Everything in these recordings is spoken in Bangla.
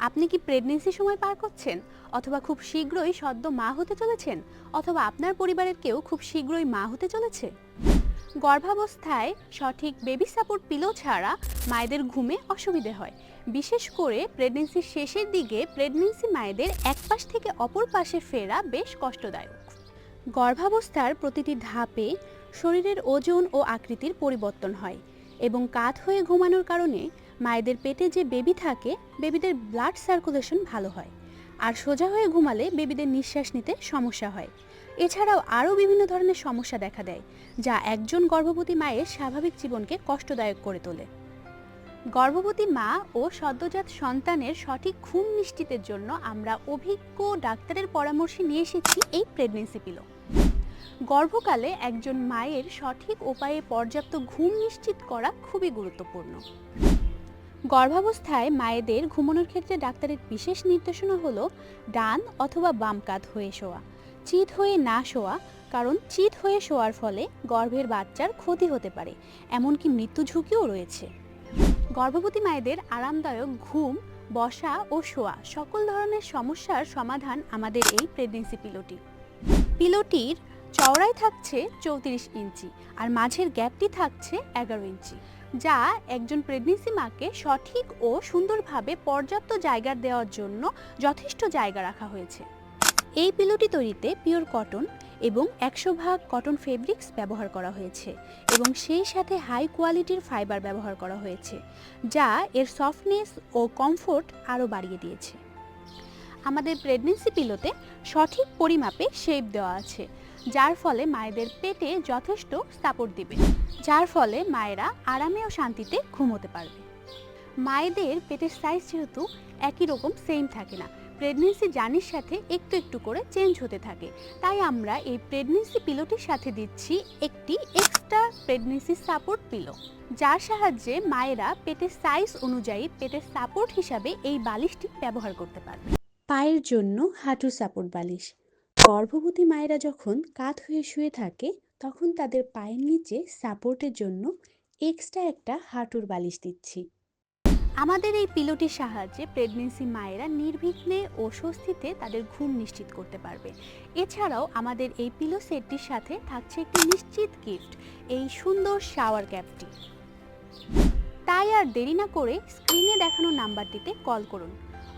আপনি কি প্রেগনেন্সি সময় পার করছেন? অথবা খুব শীঘ্রই সদ্য মা হতে চলেছেন? অথবা আপনার পরিবারের কেউ খুব শীঘ্রই মা হতে চলেছে? গর্ভাবস্থায় সঠিক বেবি সাপোর্ট পিলো ছাড়া মায়েদের ঘুমে অসুবিধে হয়। বিশেষ করে প্রেগনেন্সির শেষের দিকে প্রেগনেন্সি মায়েদের এক পাশ থেকে অপর পাশে ফেরা বেশ কষ্টদায়ক। গর্ভাবস্থার প্রতিটি ধাপে শরীরের ওজন ও আকৃতির পরিবর্তন হয় এবং কাত হয়ে ঘুমানোর কারণে মায়েদের পেটে যে বেবি থাকে, বেবিদের ব্লাড সার্কুলেশন ভালো হয়। আর সোজা হয়ে ঘুমালে বেবিদের নিঃশ্বাস নিতে সমস্যা হয়। এছাড়াও আরও বিভিন্ন ধরনের সমস্যা দেখা দেয়, যা একজন গর্ভবতী মায়ের স্বাভাবিক জীবনকে কষ্টদায়ক করে তোলে। গর্ভবতী মা ও সদ্যজাত সন্তানের সঠিক ঘুম নিশ্চিতের জন্য আমরা অভিজ্ঞ ডাক্তারের পরামর্শে নিয়ে এসেছি এই প্রেগনেন্সি পিলো গর্ভকালে একজন মায়ের সঠিক উপায়ে পর্যাপ্ত ঘুম নিশ্চিত করা খুবই গুরুত্বপূর্ণ। গর্ভাবস্থায় মায়েদের ঘুমানোর ক্ষেত্রে ডাক্তারের বিশেষ নির্দেশনা হলো ডান অথবা বাম কাত হয়ে শোয়া, চিত হয়ে না শোয়া, কারণ চিত হয়ে শোয়ার ফলে গর্ভের বাচ্চার ক্ষতি হতে পারে, এমনকি মৃত্যু ঝুঁকিও রয়েছে। গর্ভবতী মায়েদের আরামদায়ক ঘুম, বসা ও শোয়া সকল ধরনের সমস্যার সমাধান আমাদের এই প্রেগনেন্সি পিলোটি। পিলোটির চওড়ায় থাকছে চৌত্রিশ ইঞ্চি আর মাঝের গ্যাপটি থাকছে এগারো ইঞ্চি। যা একজন প্রেগনেন্সি মাকে সঠিক ও সুন্দরভাবে পর্যাপ্ত জায়গা দেওয়ার জন্য যথেষ্ট জায়গা রাখা হয়েছে। এই পিলোটি তৈরিতে পিওর কটন এবং একশো ভাগ কটন ফেব্রিক্স ব্যবহার করা হয়েছে এবং সেই সাথে হাই কোয়ালিটির ফাইবার ব্যবহার করা হয়েছে, যা এর সফটনেস ও কমফোর্ট আরও বাড়িয়ে দিয়েছে। আমাদের প্রেগনেন্সি পিলোতে সঠিক পরিমাপে শেপ দেওয়া আছে, যার ফলে মায়েদের পেটে যথেষ্ট সাপোর্ট দিবে। যার ফলে মায়েরা আরামে ও শান্তিতে ঘুমোতে পারবে। মায়েদের পেটের সাইজ যেহেতু একই রকম সেম থাকে না। প্রেগনেন্সি জার্নির সাথে একটু একটু করে চেঞ্জ হতে থাকে। তাই আমরা এই প্রেগনেন্সি পিলোটির সাথে দিচ্ছি একটি এক্সট্রা প্রেগনেন্সি সাপোর্ট পিলো যার সাহায্যে মায়েরা পেটের সাইজ অনুযায়ী পেটের সাপোর্ট হিসাবে এই বালিশটি ব্যবহার করতে পারবে। পায়ের জন্য হাঁটু সাপোর্ট বালিশ। গর্ভবতী মায়েরা যখন কাত হয়ে শুয়ে থাকে তখন তাদের পায়ের নিচে সাপোর্টের জন্য এক্সট্রা একটা হাঁটুর বালিশ দিচ্ছি। আমাদের এই পিলোটির সাহায্যে প্রেগনেন্সি মায়েরা নির্বিঘ্নে ও স্বস্তিতে তাদের ঘুম নিশ্চিত করতে পারবে। এছাড়াও আমাদের এই পিলো সেটটির সাথে থাকছে একটি নিশ্চিত গিফট এই সুন্দর শাওয়ার ক্যাপটি তাই আর দেরি না করে স্ক্রিনে দেখানো নাম্বারটিতে কল করুন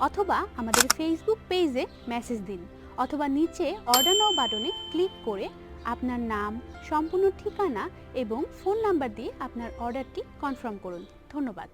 অথবা আমাদের ফেসবুক পেজে মেসেজ দিন, অথবা নিচে অর্ডার নাও বাটনে ক্লিক করে আপনার নাম সম্পূর্ণ ঠিকানা এবং ফোন নাম্বার দিয়ে আপনার অর্ডারটি কনফার্ম করুন। ধন্যবাদ।